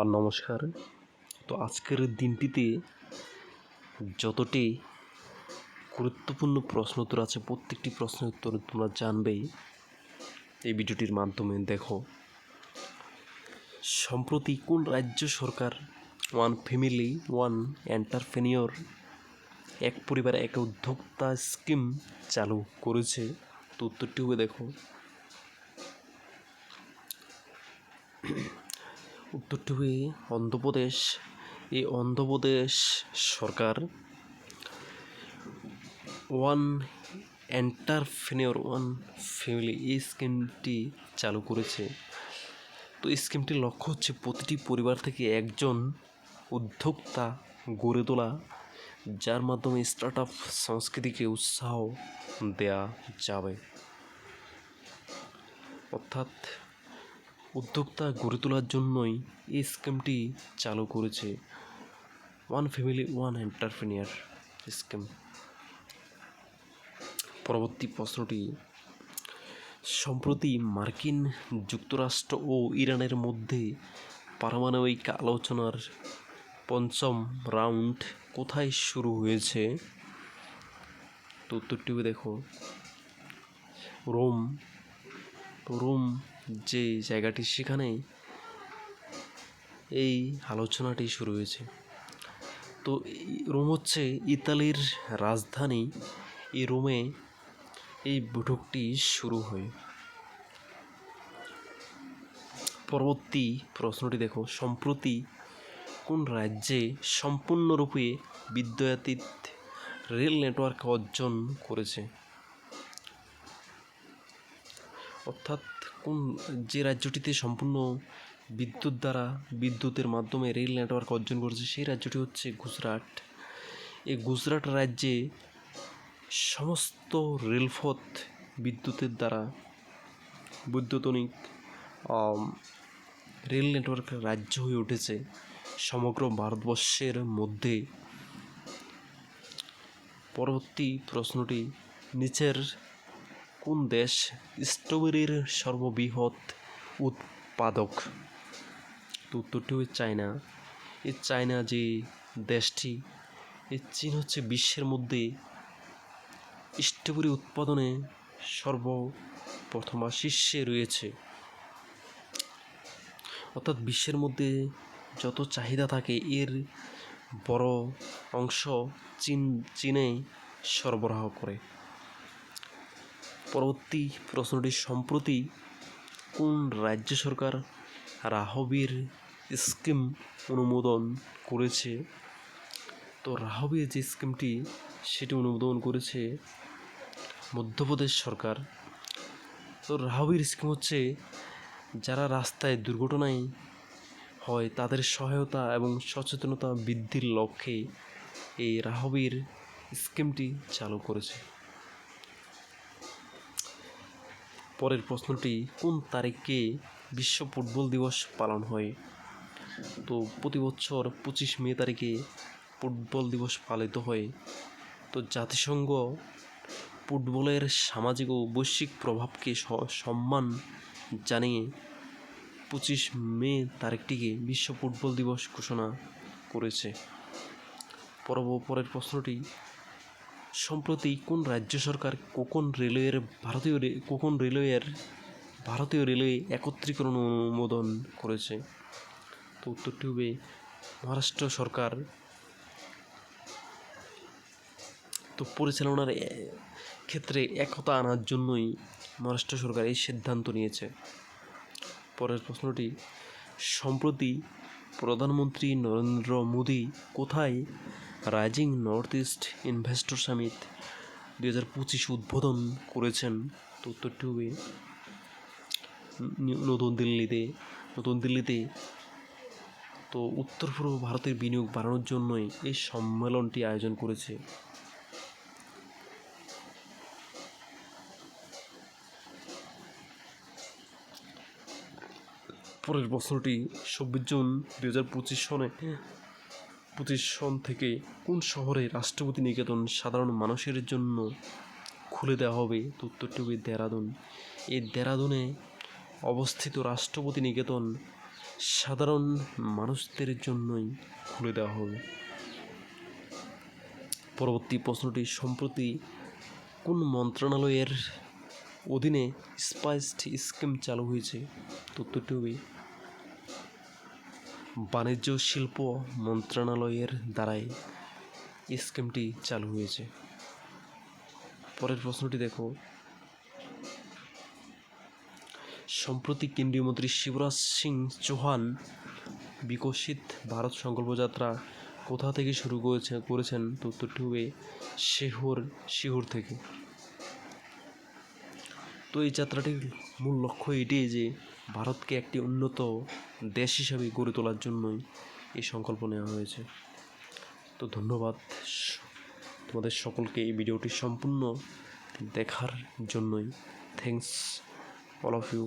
আর নমস্কার। তো আজকের দিনটিতে যতটি গুরুত্বপূর্ণ প্রশ্ন উত্তর আছে, প্রত্যেকটি প্রশ্নের উত্তর তোমরা জানবেই এই ভিডিওটির মাধ্যমে দেখো, সম্প্রতি কোন রাজ্য সরকার ওয়ান ফ্যামিলি, ওয়ান এন্টারপ্রেনিয়র, এক পরিবার এক উদ্যোক্তা স্কিম চালু করেছে? তো উত্তরটি হবে দেখো উত্তরটি অন্ধ্রপ্রদেশ। এই অন্ধ্রপ্রদেশ সরকার ওয়ান এন্টারপ্রেনিয়র ওয়ান ফ্যামিলি এই স্কিমটি চালু করেছে। তো এই স্কিমটির লক্ষ্য হচ্ছে প্রতিটি পরিবার থেকে একজন উদ্যোক্তা গড়ে তোলা, যার মাধ্যমে স্টার্ট আপ সংস্কৃতিকে উৎসাহ দেয়া যাবে। অর্থাৎ উদ্যোক্তা গড়ে তোলার জন্যই এই স্কিমটি চালু করেছে one family one entrepreneur scheme পরবর্তী প্রশ্নটি, সম্প্রতি মার্কিন যুক্তরাষ্ট্র ও ইরানের মধ্যে পারমাণবিক আলোচনার পঞ্চম রাউন্ড কোথায় শুরু হয়েছে? তো উত্তরটি হবে দেখো রোম রোম যে জায়গাটি সেখানে এই আলোচনাটি শুরু হয়েছে। তো রোম হচ্ছে ইতালির রাজধানী। এই রোমে এই বৈঠকটি শুরু হয়। পরবর্তী প্রশ্নটি দেখো, সম্প্রতি কোন রাজ্যে সম্পূর্ণরূপে বিদ্যুতাতীত রেল নেটওয়ার্ক অর্জন করেছে? অর্থাৎ কোন যে রাজ্যটিতে সম্পূর্ণ বিদ্যুৎ দ্বারা বিদ্যুতের মাধ্যমে রেল নেটওয়ার্ক অর্জন করেছে, সেই রাজ্যটি হচ্ছে গুজরাট। এই গুজরাট রাজ্যে সমস্ত রেলপথ বিদ্যুতের দ্বারা বৈদ্যুতনিক রেল নেটওয়ার্ক রাজ্য হয়ে উঠেছে। সমগ্র ভারতবর্ষের মধ্যে পরবর্তী প্রশ্নটি, নিচের কোন দেশ স্ট্রবেরির সর্ববৃহৎ উৎপাদক? তো উত্তরটি হচ্ছে চায়না। এই চায়না যে দেশটি, এই চীন হচ্ছে বিশ্বের মধ্যে স্ট্রবেরি উৎপাদনে সর্বপ্রথম শীর্ষে রয়েছে। অর্থাৎ বিশ্বের মধ্যে যত চাহিদা থাকে, এর বড় অংশ চীন চীনে সরবরাহ করে। পরবর্তী প্রশ্নটি সম্প্রতি কোন রাজ্য সরকার রাহবির স্কিম অনুমোদন করেছে? তো রাহবির যে স্কিমটি, সেটি অনুমোদন করেছে মধ্যপ্রদেশ সরকার। তো রাহবির স্কিম হচ্ছে, যারা রাস্তায় দুর্ঘটনায় হয়, তাদের সহায়তা এবং সচেতনতা বৃদ্ধির লক্ষ্যে এই রাহবির স্কিমটি চালু করেছে। পরের প্রশ্নটি, কোন তারিখে বিশ্ব ফুটবল দিবস পালন হয়? তো প্রতি বছর পঁচিশ মে তারিখে ফুটবল দিবস পালিত হয়। তো জাতিসংঘ ফুটবলের সামাজিক ও বৈশ্বিক প্রভাবকে সম্মান জানিয়ে পঁচিশ মে তারিখটিকে বিশ্ব ফুটবল দিবস ঘোষণা করেছে। পরব, পরের প্রশ্নটি সম্প্রতি কোন রাজ্য সরকার কোকন রেলওয়ের ভারতীয় কোকন রেলওয়ের ভারতীয় রেলওয়ে একত্রীকরণ অনুমোদন করেছে? তো উত্তরটি হবে মহারাষ্ট্র সরকার। তো পরিচালনার ক্ষেত্রে একতা আনার জন্যই মহারাষ্ট্র সরকার এই সিদ্ধান্ত নিয়েছে। পরের প্রশ্নটি, সম্প্রতি প্রধানমন্ত্রী নরেন্দ্র মোদী কোথায় rising north east investor summit দুই হাজার পঁচিশ উদ্বোধন করেছেন তো উত্তরটি হবে নতুন দিল্লিতে নতুন দিল্লিতে। তো উত্তর পূর্ব ভারতের বিনিয়োগ বাড়ানোর জন্যই এই সম্মেলনটি আয়োজন করেছে। পরের বছরটি চব্বিশ জুন দুই হাজার পঁচিশ সনে সন থেকে কোন শহরে রাষ্ট্রপতি নিকেতন সাধারণ মানুষের জন্য খুলে দেওয়া হবে তো উত্তরটি হবে দেরাদুন। এই দেরাদুনে অবস্থিত রাষ্ট্রপতি নিকেতন সাধারণ মানুষদের জন্যই খুলে দেওয়া হবে। পরবর্তী প্রশ্নটি, সম্প্রতি কোন মন্ত্রণালয়ের অধীনে স্পাইসড স্কিম চালু হয়েছে? তো উত্তরটি হবে বাণিজ্য শিল্প মন্ত্রণালয়ের দ্বারাই স্কিমটি চালু হয়েছে। পরের প্রশ্নটি দেখো। সম্প্রতি কেন্দ্রীয় মন্ত্রী শিবরাজ সিং চৌহান বিকশিত ভারত সংকল্প যাত্রা কোথা থেকে শুরু করেছে করেছেন তো উত্তরটি হবে শেহর শিহুর থেকে। তো এই যাত্রাটির মূল লক্ষ্য এটাই যে ভারতকে একটি উন্নত দেশ হিসাবে গড়ে তোলার জন্যই এই সংকল্প নেওয়া হয়েছে। তো ধন্যবাদ তোমাদের সকলকে এই ভিডিওটি সম্পূর্ণ দেখার জন্যই। Thanks all of you